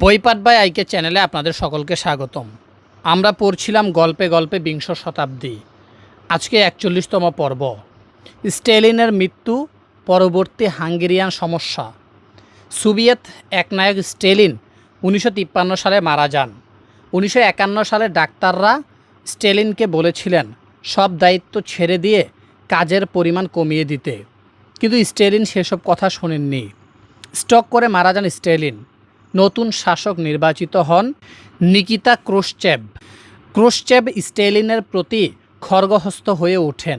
বইপাট by আইকে চ্যানেলে আপনাদের সকলকে স্বাগতম। আমরা পড়ছিলাম গল্পে গল্পে বিংশ শতাব্দী। আজকে একচল্লিশতম পর্ব। স্টেলিনের মৃত্যু, পরবর্তী হাঙ্গেরিয়ান সমস্যা। সোভিয়েত একনায়ক স্টেলিন উনিশশো তিপ্পান্ন সালে মারা যান। উনিশশো একান্ন সালে ডাক্তাররা স্টেলিনকে বলেছিলেন, সব দায়িত্ব ছেড়ে দিয়ে কাজের পরিমাণ কমিয়ে দিতে। কিন্তু স্টেলিন সেসব কথা শোনেননি। স্টক করে মারা যান স্টেলিন। নতুন শাসক নির্বাচিত হন নিকিতা ক্রোশ্চেব ক্রোশ্চেব স্টেলিনের প্রতি খর্গহস্ত হয়ে ওঠেন।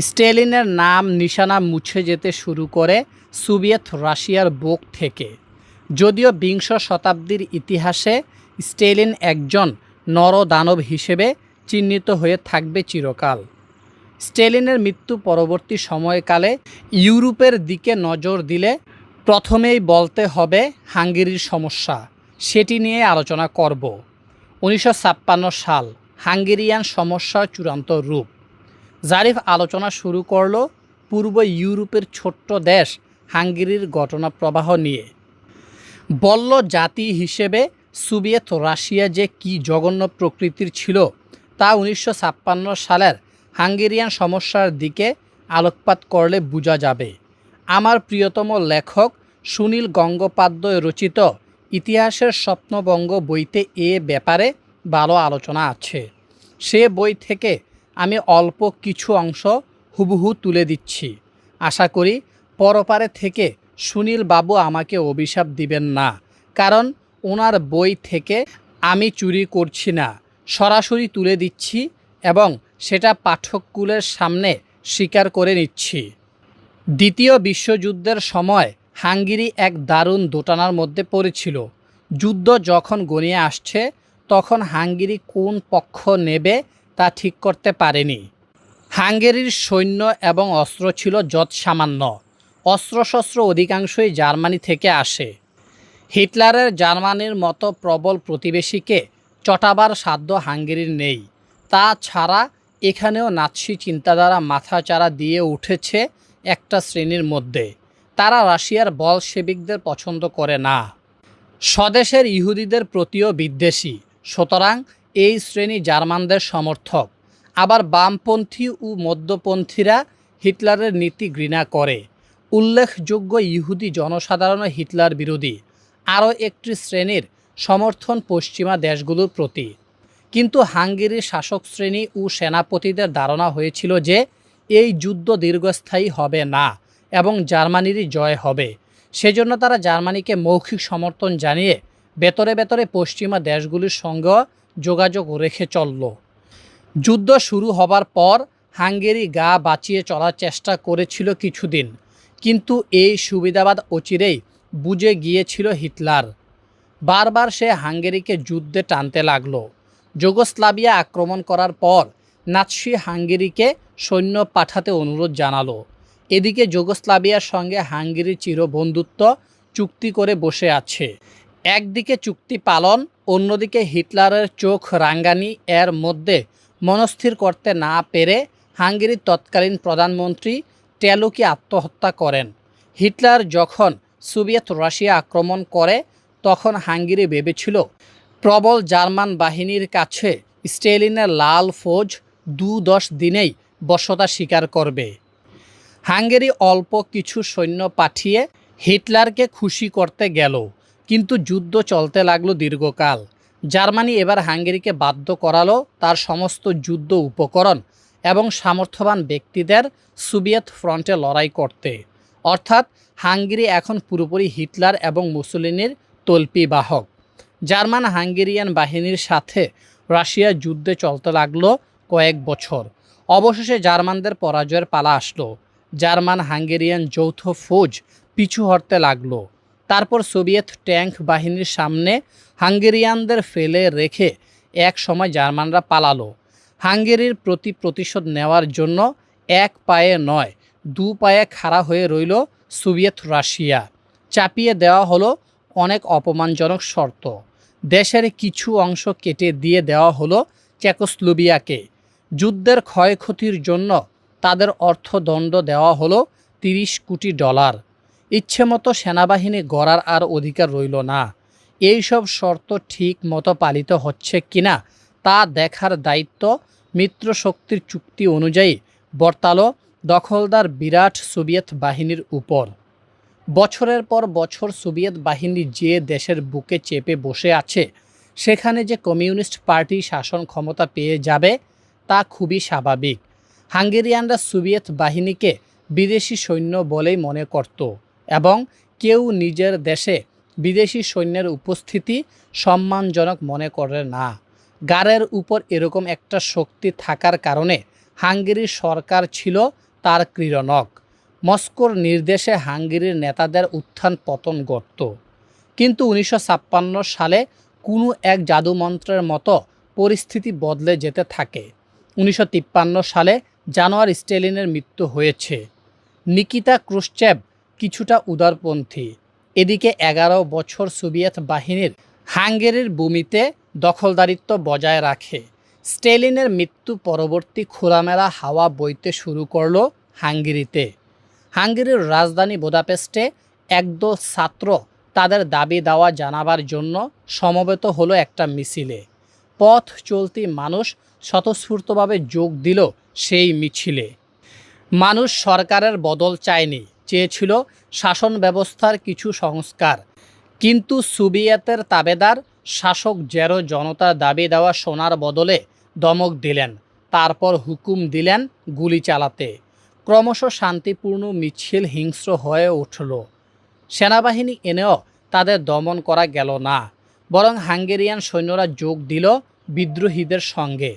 স্টেলিনের নাম নিশানা মুছে যেতে শুরু করে সোভিয়েত রাশিয়ার বুক থেকে। যদিও বিংশ শতাব্দীর ইতিহাসে স্টেলিন একজন নরদানব হিসেবে চিহ্নিত হয়ে থাকবে চিরকাল। স্টেলিনের মৃত্যু পরবর্তী সময়কালে ইউরোপের দিকে নজর দিলে প্রথমেই বলতে হবে হাঙ্গেরির সমস্যা। সেটি নিয়ে আলোচনা করব। উনিশশো ছাপ্পান্ন সাল হাঙ্গেরিয়ান সমস্যার চূড়ান্ত রূপ। জারিফ আলোচনা শুরু করল পূর্ব ইউরোপের ছোট্ট দেশ হাঙ্গেরির ঘটনা প্রবাহ নিয়ে। বল্ল জাতি হিসেবে সোভিয়েত রাশিয়া যে কি জঘন্য প্রকৃতির ছিল, তা উনিশশো ছাপ্পান্ন সালের হাঙ্গেরিয়ান সমস্যার দিকে আলোকপাত করলে বোঝা যাবে। আমার প্রিয়তম লেখক সুনীল গঙ্গোপাধ্যায় রচিত ইতিহাসের স্বপ্নবঙ্গ বইতে এ ব্যাপারে ভালো আলোচনা আছে। সে বই থেকে আমি অল্প কিছু অংশ হুবহু তুলে দিচ্ছি। আশা করি পরপারে থেকে সুনীল বাবু আমাকে অভিশাপ দিবেন না, কারণ ওনার বই থেকে আমি চুরি করছি না। সরাসরি তুলে দিচ্ছি এবং সেটা পাঠককুলের সামনে স্বীকার করে নিচ্ছি। দ্বিতীয় বিশ্বযুদ্ধের সময় হাঙ্গেরি এক দারুণ দোটানার মধ্যে পড়েছিল। যুদ্ধ যখন গনিয়ে আসছে, তখন হাঙ্গেরি কোন পক্ষ নেবে তা ঠিক করতে পারেনি। হাঙ্গেরির সৈন্য এবং অস্ত্র ছিল যৎ সামান্য অস্ত্রশস্ত্র অধিকাংশই জার্মানি থেকে আসে। হিটলারের জার্মানির মতো প্রবল প্রতিবেশীকে চটাবার সাধ্য হাঙ্গেরির নেই। তা ছাড়া এখানেও নাৎসি চিন্তাধারা মাথাচাড়া দিয়ে উঠেছে একটা শ্রেণির মধ্যে। তারা রাশিয়ার বলশেবিকদের পছন্দ করে না। স্বদেশের ইহুদিদের প্রতিও বিদ্বেষী। সুতরাং এই শ্রেণি জার্মানদের সমর্থক। আবার বামপন্থী ও মধ্যপন্থীরা হিটলারের নীতি ঘৃণা করে। উল্লেখযোগ্য ইহুদি জনসাধারণ হিটলার বিরোধী। আরও একটি শ্রেণির সমর্থন পশ্চিমা দেশগুলোর প্রতি। কিন্তু হাঙ্গেরির শাসক শ্রেণি ও সেনাপতিদের ধারণা হয়েছিল যে এই যুদ্ধ দীর্ঘস্থায়ী হবে না এবং জার্মানিরই জয় হবে। সেজন্য তারা জার্মানিকে মৌখিক সমর্থন জানিয়ে বেতরে বেতরে পশ্চিমা দেশগুলির সঙ্গে যোগাযোগ রেখে চলল। যুদ্ধ শুরু হবার পর হাঙ্গেরি গা বাঁচিয়ে চলার চেষ্টা করেছিল কিছুদিন, কিন্তু এই সুবিধাবাদ অচিরেই বুঝে গিয়েছিল হিটলার। বারবার সে হাঙ্গেরিকে যুদ্ধে টানতে লাগল। যুগোস্লাভিয়া আক্রমণ করার পর নাৎসি হাঙ্গেরিকে সৈন্য পাঠাতে অনুরোধ জানালো। এদিকে যুগোস্লাভিয়ার সঙ্গে হাঙ্গেরির চিরবন্ধুত্ব চুক্তি করে বসে আছে। একদিকে চুক্তি পালন, অন্যদিকে হিটলারের চোখ রাঙ্গানি। এর মধ্যে মনস্থির করতে না পেরে হাঙ্গেরির তৎকালীন প্রধানমন্ত্রী টেলুকি আত্মহত্যা করেন। হিটলার যখন সোভিয়েত রাশিয়া আক্রমণ করে, তখন হাঙ্গেরি ভেবেছিল, প্রবল জার্মান বাহিনীর কাছে স্টেলিনের লাল ফৌজ দু দশ দিনেই বসতা স্বীকার করবে। হাঙ্গেরি অল্প কিছু সৈন্য পাঠিয়ে হিটলারকে খুশি করতে গেল, কিন্তু যুদ্ধ চলতে লাগল দীর্ঘকাল। জার্মানি এবার হাঙ্গেরিকে বাধ্য করালো তার সমস্ত যুদ্ধ উপকরণ এবং সামর্থ্যবান ব্যক্তিদের সোভিয়েত ফ্রন্টে লড়াই করতে। অর্থাৎ হাঙ্গেরি এখন পুরোপুরি হিটলার এবং মুসলিনের তল্পি বাহক জার্মান হাঙ্গেরিয়ান বাহিনীর সাথে রাশিয়া যুদ্ধে চলতে লাগল কয়েক বছর। অবশেষে জার্মানদের পরাজয়ের পালা আসলো। জার্মান হাঙ্গেরিয়ান যৌথ ফৌজ পিছু হটতে লাগল। তারপর সোভিয়েত ট্যাঙ্ক বাহিনীর সামনে হাঙ্গেরিয়ানদের ফেলে রেখে এক সময় জার্মানরা পালালো। হাঙ্গেরির প্রতি প্রতিশোধ নেওয়ার জন্য এক পায়ে নয়, দু পায়ে খাড়া হয়ে রইল সোভিয়েত রাশিয়া। চাপিয়ে দেওয়া হলো অনেক অপমানজনক শর্ত। দেশের কিছু অংশ কেটে দিয়ে দেওয়া হলো চেকোস্লোভিয়াকে। যুদ্ধের ক্ষয়ক্ষতির জন্য তাদের অর্থদণ্ড দেওয়া হলো তিরিশ কোটি ডলার। ইচ্ছেমতো সেনাবাহিনী গড়ার আর অধিকার রইল না। এইসব শর্ত ঠিক মতো পালিত হচ্ছে কিনা তা দেখার দায়িত্ব মিত্র শক্তির চুক্তি অনুযায়ী বর্তালো দখলদার বিরাট সোভিয়েত বাহিনীর উপর। বছরের পর বছর সোভিয়েত বাহিনী যে দেশের বুকে চেপে বসে আছে, সেখানে যে কমিউনিস্ট পার্টি শাসন ক্ষমতা পেয়ে যাবে তা খুবই স্বাভাবিক। হাঙ্গেরিয়ানরা সোভিয়েত বাহিনীকে বিদেশি সৈন্য বলেই মনে করত এবং কেউ নিজের দেশে বিদেশি সৈন্যের উপস্থিতি সম্মানজনক মনে করে না। গাড়ের উপর এরকম একটা শক্তি থাকার কারণে হাঙ্গেরির সরকার ছিল তার ক্রীড়নক। মস্কোর নির্দেশে হাঙ্গেরির নেতাদের উত্থান পতন ঘটত। কিন্তু উনিশশো ছাপ্পান্ন সালে কোনো এক জাদুমন্ত্রের মতো পরিস্থিতি বদলে যেতে থাকে। উনিশশো তিপ্পান্ন সালে জানোয়ার স্টেলিনের মৃত্যু হয়েছে। নিকিতা ক্রুশ্চেভ কিছুটা উদারপন্থী। এদিকে এগারো বছর সোভিয়েত বাহিনীর হাঙ্গেরির ভূমিতে দখলদারিত্ব বজায় রাখে। স্টেলিনের মৃত্যু পরবর্তী খোলামেলা হাওয়া বইতে শুরু করল হাঙ্গেরিতে। হাঙ্গেরির রাজধানী বোদাপেস্টে একদল ছাত্র তাদের দাবি দাওয়া জানাবার জন্য সমবেত হলো একটা মিছিলে। পথ চলতি মানুষ স্বতঃস্ফূর্তভাবে যোগ দিল সেই মিছিলে। মানুষ সরকারের বদল চায়নি, চেয়েছিল শাসন ব্যবস্থার কিছু সংস্কার। কিন্তু সোভিয়েতের তাবেদার শাসক জেরো জনতার দাবি দেওয়া সোনার বদলে দমক দিলেন, তারপর হুকুম দিলেন গুলি চালাতে। ক্রমশ শান্তিপূর্ণ মিছিল হিংস্র হয়ে উঠল। সেনাবাহিনী এনেও তাদের দমন করা গেল না। বরং হাঙ্গেরিয়ান সৈন্যরা যোগ দিল বিদ্রোহীদের সঙ্গে।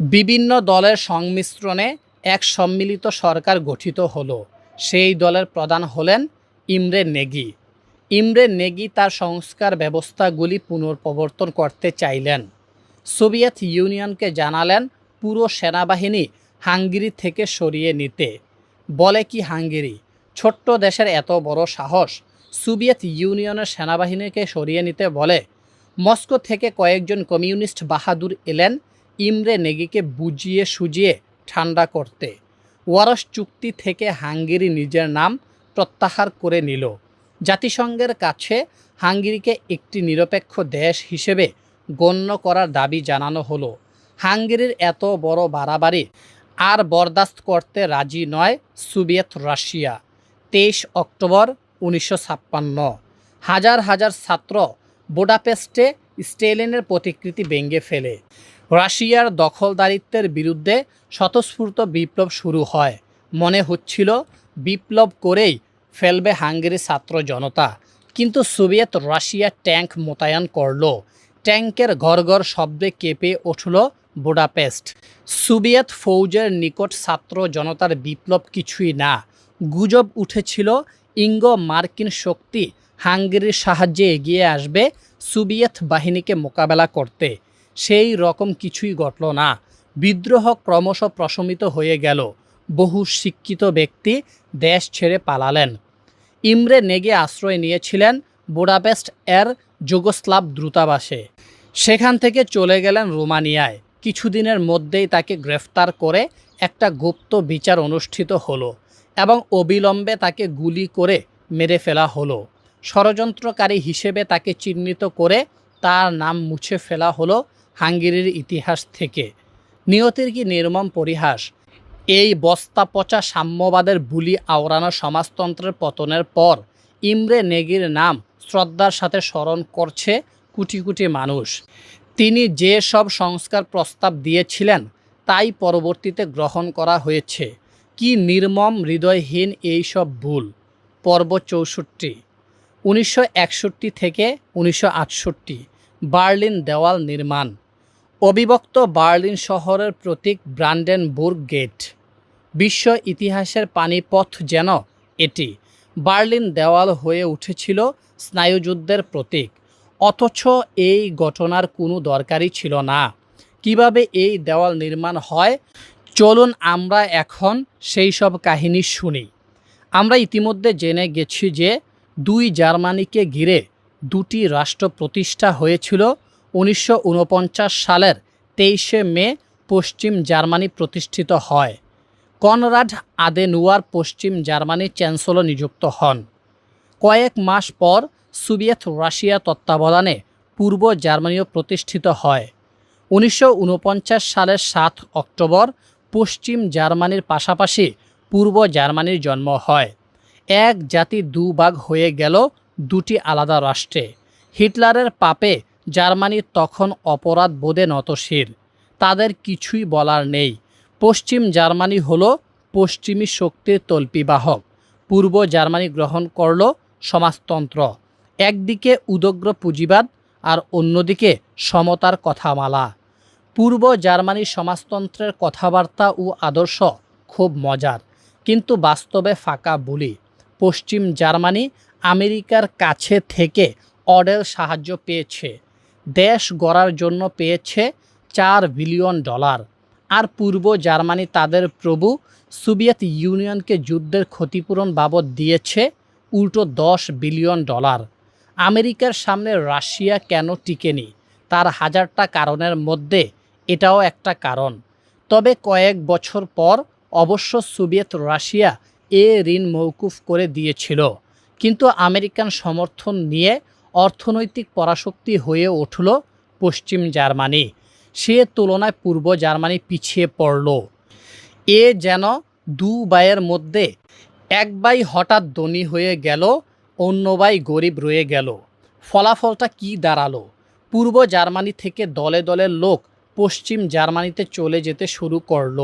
বিভিন্ন দলের সংমিশ্রণে এক সম্মিলিত সরকার গঠিত হলো। সেই দলের প্রধান হলেন ইমরে নেগি। ইমরে নেগি তার সংস্কার ব্যবস্থাগুলি পুনর্প্রবর্তন করতে চাইলেন। সোভিয়েত ইউনিয়নকে জানালেন, পুরো সেনাবাহিনী হাঙ্গেরি থেকে সরিয়ে নিতে। বলে কি হাঙ্গেরি? ছোট্ট দেশের এত বড় সাহস। সোভিয়েত ইউনিয়নের সেনাবাহিনীকে সরিয়ে নিতে বলে মস্কো থেকে কয়েকজন কমিউনিস্ট বাহাদুর এলেন ইমরে নেগিকে বুঝিয়ে সুজিয়ে ঠান্ডা করতে। ওয়ারস চুক্তি থেকে হাঙ্গেরি নিজের নাম প্রত্যাহার করে নিল। জাতিসংঘের কাছে হাঙ্গেরিকে একটি নিরপেক্ষ দেশ হিসেবে গণ্য করার দাবি জানানো হলো। হাঙ্গেরির এত বড় বাড়াবাড়ি আর বরদাস্ত করতে রাজি নয় সোভিয়েত রাশিয়া। তেইশ অক্টোবর উনিশশো হাজার হাজার ছাত্র বোডাপেস্টে স্টেলেনের প্রতিকৃতি ভেঙে ফেলে। রাশিয়ার দখলদারিত্বের বিরুদ্ধে স্বতঃস্ফূর্ত বিপ্লব শুরু হয়। মনে হচ্ছিল বিপ্লব করেই ফেলবে হাঙ্গেরি ছাত্র জনতা। কিন্তু সোভিয়েত রাশিয়া ট্যাঙ্ক মোতায়েন করল। ট্যাঙ্কের ঘর ঘর শব্দে কেঁপে উঠল বুডাপেস্ট। সোভিয়েত ফৌজের নিকট ছাত্র জনতার বিপ্লব কিছুই না। গুজব উঠেছিল ইঙ্গ মার্কিন শক্তি হাঙ্গেরির সাহায্যে এগিয়ে আসবে সোভিয়েত বাহিনীকে মোকাবেলা করতে। সেই রকম কিছুই ঘটল না। বিদ্রোহ ক্রমশ প্রশমিত হয়ে গেল। বহু শিক্ষিত ব্যক্তি দেশ ছেড়ে পালালেন। ইমরে নেগে আশ্রয় নিয়েছিলেন বুডাপেস্ট এর যুগোস্লাভ দ্রুতাবাসে সেখান থেকে চলে গেলেন রোমানিয়ায়। কিছুদিনের মধ্যেই তাকে গ্রেফতার করে একটা গুপ্ত বিচার অনুষ্ঠিত হলো এবং অবিলম্বে তাকে গুলি করে মেরে ফেলা হলো। ষড়যন্ত্রকারী হিসেবে তাকে চিহ্নিত করে তার নাম মুছে ফেলা হলো হাঙ্গেরির ইতিহাস থেকে। নিয়তির কি নির্মম পরিহাস? এই বস্তা পচা সাম্যবাদের বুলি আওড়ানো সমাজতন্ত্রের পতনের পর ইমরে নেগির নাম শ্রদ্ধার সাথে স্মরণ করছে কোটি কোটি মানুষ। তিনি যে সব সংস্কার প্রস্তাব দিয়েছিলেন, তাই পরবর্তীতে গ্রহণ করা হয়েছে। কি নির্মম হৃদয়হীন এই সব ভুল? পর্ব চৌষট্টি। উনিশশো একষট্টি থেকে উনিশশো আটষট্টি বার্লিন দেওয়াল নির্মাণ। অবিভক্ত বার্লিন শহরের প্রতীক ব্রান্ডেনবুর্গ গেট। বিশ্ব ইতিহাসের পানিপথ যেন এটি। বার্লিন দেওয়াল হয়ে উঠেছিল স্নায়ুযুদ্ধের প্রতীক। অথচ এই ঘটনার কোনো দরকারই ছিল না। কীভাবে এই দেওয়াল নির্মাণ হয়? চলুন আমরা এখন সেই সব কাহিনী শুনি। আমরা ইতিমধ্যে জেনে গেছি যে দুই জার্মানিকে ঘিরে দুটি রাষ্ট্র প্রতিষ্ঠা হয়েছিল উনিশশো ঊনপঞ্চাশ সালের তেইশে মে পশ্চিম জার্মানি প্রতিষ্ঠিত হয়। কনরাড আদেনুয়ার পশ্চিম জার্মানির চ্যান্সেলর নিযুক্ত হন। কয়েক মাস পর সোভিয়েত রাশিয়া তত্ত্বাবধানে পূর্ব জার্মানিও প্রতিষ্ঠিত হয়। উনিশশো ঊনপঞ্চাশ সালের সাত অক্টোবর পশ্চিম জার্মানির পাশাপাশি পূর্ব জার্মানির জন্ম হয়। এক জাতি দুভাগ হয়ে গেল দুটি আলাদা রাষ্ট্রে। হিটলারের পাপে জার্মানি তখন অপরাধ বোধে নতশির। তাদের কিছুই বলার নেই। পশ্চিম জার্মানি হল পশ্চিমী শক্তির তল্পিবাহক। পূর্ব জার্মানি গ্রহণ করল সমাজতন্ত্র। একদিকে উদগ্র পুঁজিবাদ আর অন্যদিকে সমতার কথামালা। পূর্ব জার্মানি সমাজতন্ত্রের কথাবার্তা ও আদর্শ খুব মজার, কিন্তু বাস্তবে ফাঁকা বুলি। পশ্চিম জার্মানি আমেরিকার কাছে থেকে অডেল সাহায্য পেয়েছে। দেশ গড়ার জন্য পেয়েছে চার বিলিয়ন ডলার। আর পূর্ব জার্মানি তাদের প্রভু সোভিয়েত ইউনিয়নকে যুদ্ধের ক্ষতিপূরণ বাবদ দিয়েছে উল্টো দশ বিলিয়ন ডলার। আমেরিকার সামনে রাশিয়া কেন টিকেনি? তার হাজারটা কারণের মধ্যে এটাও একটা কারণ। তবে কয়েক বছর পর অবশ্য সোভিয়েত রাশিয়া এ ঋণ মৌকুফ করে দিয়েছিল। কিন্তু আমেরিকান সমর্থন নিয়ে অর্থনৈতিক পরাশক্তি হয়ে উঠল পশ্চিম জার্মানি। সে তুলনায় পূর্ব জার্মানি পিছিয়ে পড়ল। এ যেন দু ভাইয়ের মধ্যে এক ভাই হঠাৎ ধনী হয়ে গেল, অন্য ভাই গরিব রয়ে গেল। ফলাফলটা কি দাঁড়াল? পূর্ব জার্মানি থেকে দলে দলে লোক পশ্চিম জার্মানিতে চলে যেতে শুরু করল।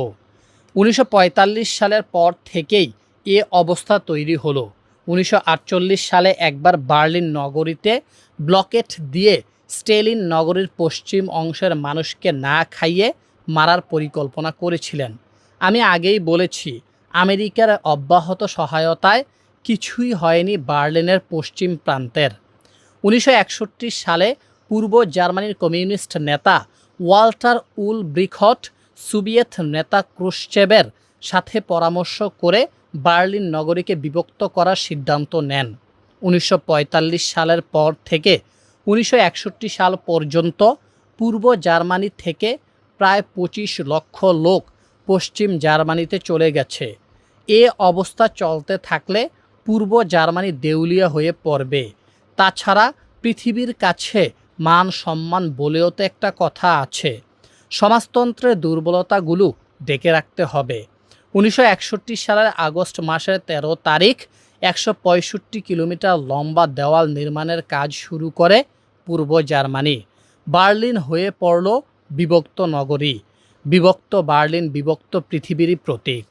উনিশশো পঁয়তাল্লিশ সালের পর থেকেই এ অবস্থা তৈরি হলো। উনিশশো আটচল্লিশ সালে একবার বার্লিন নগরীতে ব্লকেট দিয়ে স্টেলিন নগরীর পশ্চিম অংশের মানুষকে না খাইয়ে মারার পরিকল্পনা করেছিলেন। আমি আগেই বলেছি, আমেরিকার অব্যাহত সহায়তায় কিছুই হয়নি বার্লিনের পশ্চিম প্রান্তের। উনিশশো একষট্টি সালে পূর্ব জার্মানির কমিউনিস্ট নেতা ওয়াল্টার উল ব্রিখট সোভিয়েত নেতা ক্রুশ্চেবের সাথে পরামর্শ করে বার্লিন নগরীকে বিভক্ত করার সিদ্ধান্ত নেন। উনিশশো পঁয়তাল্লিশ সালের পর থেকে উনিশশো একষট্টি সাল পর্যন্ত পূর্ব জার্মানি থেকে প্রায় পঁচিশ লক্ষ লোক পশ্চিম জার্মানিতে চলে গেছে। এ অবস্থা চলতে থাকলে পূর্ব জার্মানি দেউলিয়া হয়ে পড়বে। তাছাড়া পৃথিবীর কাছে মান সম্মান বলেও তো একটা কথা আছে। সমাজতন্ত্রের দুর্বলতাগুলো ডেকে রাখতে হবে। উনিশশো একষট্টি সালের আগস্ট মাসের ১৩ তারিখ একশো পঁয়ষট্টি কিলোমিটার লম্বা দেওয়াল নির্মাণের কাজ শুরু করে পূর্ব জার্মানি। বার্লিন হয়ে পড়ল বিভক্ত নগরী। বিভক্ত বার্লিন বিভক্ত পৃথিবীরই প্রতীক।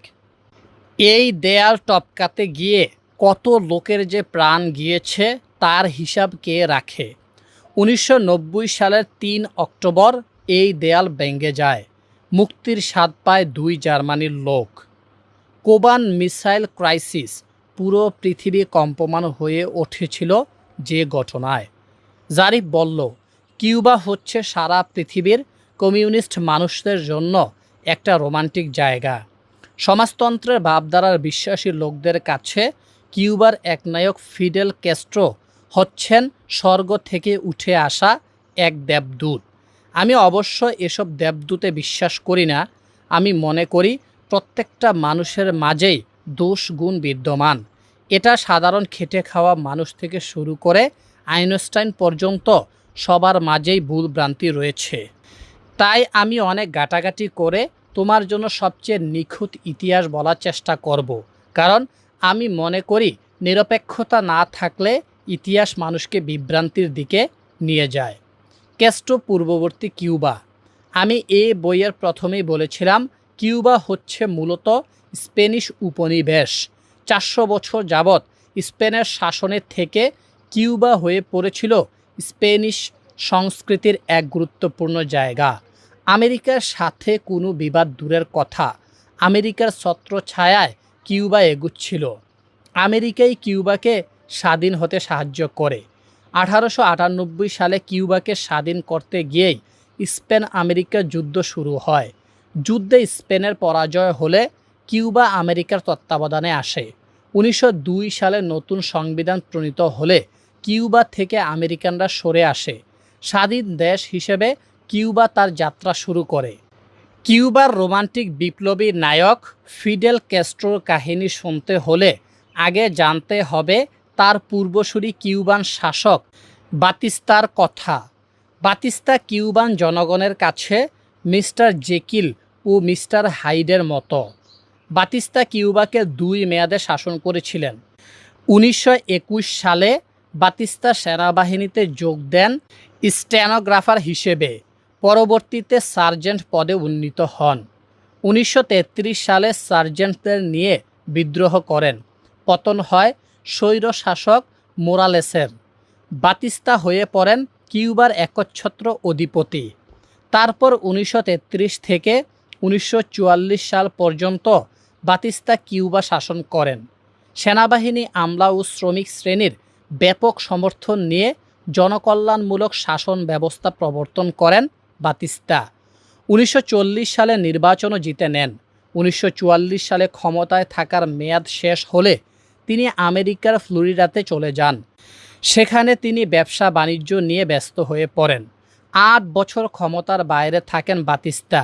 এই দেয়াল টপকাতে গিয়ে কত লোকের যে প্রাণ গিয়েছে তার হিসাব কে রাখে? উনিশশো নব্বই সালের তিন অক্টোবর এই দেয়াল ভেঙে যায়। মুক্তির স্বাদ পায় দুই জার্মানির লোক। কোবান মিসাইল ক্রাইসিস পুরো পৃথিবী কম্পমান হয়ে উঠেছিল যে ঘটনায়। জারিফ বলল, কিউবা হচ্ছে সারা পৃথিবীর কমিউনিস্ট মানুষদের জন্য একটা রোমান্টিক জায়গা। সমাজতন্ত্রের ভাবধারার বিশ্বাসী লোকদের কাছে কিউবার একনায়ক ফিডেল ক্যাস্ট্রো হচ্ছেন স্বর্গ থেকে উঠে আসা এক দেবদূত। আমি অবশ্য এসব দেবদূতে বিশ্বাস করি না। আমি মনে করি প্রত্যেকটা মানুষের মাঝেই দোষ গুণ বিদ্যমান। এটা সাধারণ খেটে খাওয়া মানুষ থেকে শুরু করে আইনস্টাইন পর্যন্ত সবার মাঝেই ভুল ভ্রান্তি রয়েছে। তাই আমি অনেক গাটাগাটি করে তোমার জন্য সবচেয়ে নিখুঁত ইতিহাস বলার চেষ্টা করব। কারণ আমি মনে করি নিরপেক্ষতা না থাকলে ইতিহাস মানুষকে বিভ্রান্তির দিকে নিয়ে যায়। কেস্টো পূর্ববর্তী কিউবা। আমি এ বইয়ের প্রথমেই বলেছিলাম কিউবা হচ্ছে মূলত স্পেনিশ উপনিবেশ। চারশো বছর যাবৎ স্পেনের শাসনের থেকে কিউবা হয়ে পড়েছিল স্পেনিশ সংস্কৃতির এক গুরুত্বপূর্ণ জায়গা। আমেরিকার সাথে কোনো বিবাদ দূরের কথা, আমেরিকার ছত্রছায়ায় কিউবা এগুচ্ছিল। আমেরিকাই কিউবাকে স্বাধীন হতে সাহায্য করে। আঠারোশো আটানব্বই সালে কিউবাকে স্বাধীন করতে গিয়েই স্পেন আমেরিকা যুদ্ধ শুরু হয়। যুদ্ধে স্পেনের পরাজয় হলে কিউবা আমেরিকার তত্ত্বাবধানে আসে। উনিশশো দুই সালে নতুন সংবিধান প্রণীত হলে কিউবা থেকে আমেরিকানরা সরে আসে। স্বাধীন দেশ হিসেবে কিউবা তার যাত্রা শুরু করে। কিউবার রোমান্টিক বিপ্লবী নায়ক ফিডেল ক্যাস্ট্রোর কাহিনী শুনতে হলে আগে জানতে হবে তার পূর্বসূরি কিউবান শাসক বাতিস্তার কথা। বাতিস্তা কিউবান জনগণের কাছে মিস্টার জেকিল ও মিস্টার হাইডের মতো। বাতিস্তা কিউবাকে দুই মেয়াদে শাসন করেছিলেন। উনিশশো একুশ সালে বাতিস্তা সেনাবাহিনীতে যোগ দেন স্ট্যানোগ্রাফার হিসেবে। পরবর্তীতে সার্জেন্ট পদে উন্নীত হন। উনিশশো তেত্রিশ সালে সার্জেন্টদের নিয়ে বিদ্রোহ করেন। পতন হয় স্বৈর শাসক মোরালেসের। বাতিস্তা হয়ে পড়েন কিউবার একচ্ছত্র অধিপতি। তারপর উনিশশো তেত্রিশ থেকে উনিশশো চুয়াল্লিশ সাল পর্যন্ত বাতিস্তা কিউবা শাসন করেন। সেনাবাহিনী আমলা ও শ্রমিক শ্রেণির ব্যাপক সমর্থন নিয়ে জনকল্যাণমূলক শাসন ব্যবস্থা প্রবর্তন করেন বাতিস্তা। উনিশশো চল্লিশ সালে নির্বাচনও জিতে নেন। উনিশশো চুয়াল্লিশ সালে ক্ষমতায় থাকার মেয়াদ শেষ হলে তিনি আমেরিকার ফ্লোরিডাতে চলে যান। সেখানে তিনি ব্যবসা বাণিজ্য নিয়ে ব্যস্ত হয়ে পড়েন। আট বছর ক্ষমতার বাইরে থাকেন বাতিস্তা।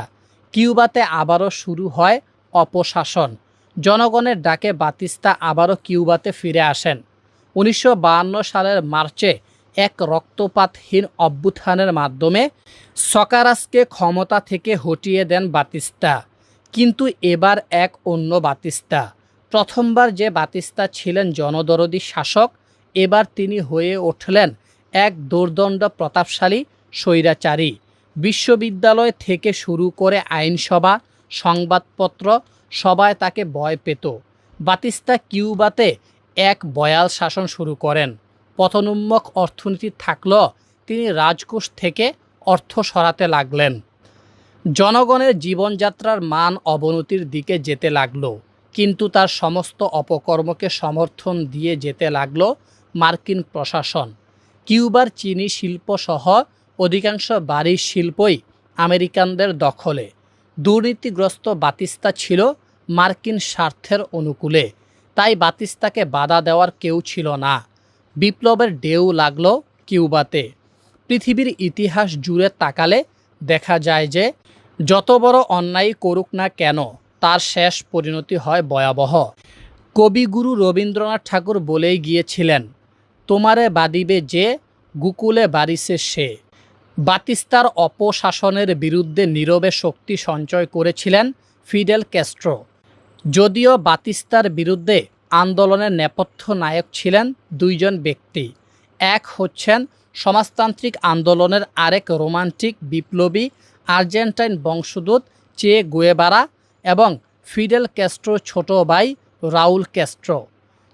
কিউবাতে আবারও শুরু হয় অপশাসন। জনগণের ডাকে বাতিস্তা আবারও কিউবাতে ফিরে আসেন। উনিশশো সালের মার্চে এক রক্তপাতহীন অভ্যুত্থানের মাধ্যমে সকারাসকে ক্ষমতা থেকে হটিয়ে দেন বাতিস্তা। কিন্তু এবার এক অন্য বাতিস্তা। প্রথমবার যে বাতিস্তা ছিলেন জনদরদী শাসক, এবার তিনি হয়ে উঠলেন এক দুর্দণ্ড প্রতাপশালী স্বৈরাচারী। বিশ্ববিদ্যালয় থেকে শুরু করে আইনসভা, সংবাদপত্র, সবাই তাকে ভয় পেত। বাতিস্তা কিউবাতে এক বয়াল শাসন শুরু করেন। পতনোন্মুখ অর্থনীতি থাকলেও তিনি রাজকোষ থেকে অর্থ সরাতে লাগলেন। জনগণের জীবনযাত্রার মান অবনতির দিকে যেতে লাগল, কিন্তু তার সমস্ত অপকর্মকে সমর্থন দিয়ে যেতে লাগল মার্কিন প্রশাসন। কিউবার চিনি শিল্পসহ অধিকাংশ বাড়ির শিল্পই আমেরিকানদের দখলে। দুর্নীতিগ্রস্ত বাতিস্তা ছিল মার্কিন স্বার্থের অনুকূলে। তাই বাতিস্তাকে বাধা দেওয়ার কেউ ছিল না। বিপ্লবের ঢেউ লাগল কিউবাতে। পৃথিবীর ইতিহাস জুড়ে তাকালে দেখা যায় যে, যত বড় অন্যায় করুক না কেন, তার শেষ পরিণতি হয় ভয়াবহ। কবিগুরু রবীন্দ্রনাথ ঠাকুর বলেই গিয়েছিলেন, তোমারে বাদিবে যে, গুকুলে বাড়িছে সে। বাতিস্তার অপশাসনের বিরুদ্ধে নীরবে শক্তি সঞ্চয় করেছিলেন ফিডেল ক্যাস্ট্রো। যদিও বাতিস্তার বিরুদ্ধে আন্দোলনের নেপথ্য নায়ক ছিলেন দুইজন ব্যক্তি। এক হচ্ছেন সমাজতান্ত্রিক আন্দোলনের আরেক রোমান্টিক বিপ্লবী আর্জেন্টাইন বংশদূত চে গুয়েবারা এবং ফিডেল ক্যাস্ট্রো ছোট ভাই রাউল ক্যাস্ট্রো।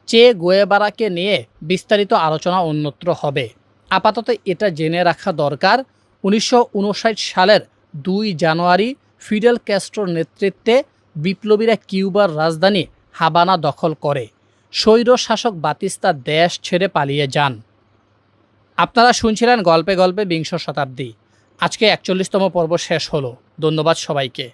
চে গুয়েবারাকে নিয়ে বিস্তারিত আলোচনা অন্যত্র হবে। আপাতত এটা জেনে রাখা দরকার উনিশশো উনষাট সালের দুই জানুয়ারি ফিডেল ক্যাস্ট্রোর নেতৃত্বে বিপ্লবীরা কিউবার রাজধানী হাবানা দখল করে। স্বৈর শাসক বাতিস্তা দেশ ছেড়ে পালিয়ে যান। আপনারা শুনছিলেন গল্পে গল্পে বিংশ শতাব্দী। আজকে একচল্লিশতম পর্ব শেষ হলো। ধন্যবাদ সবাইকে।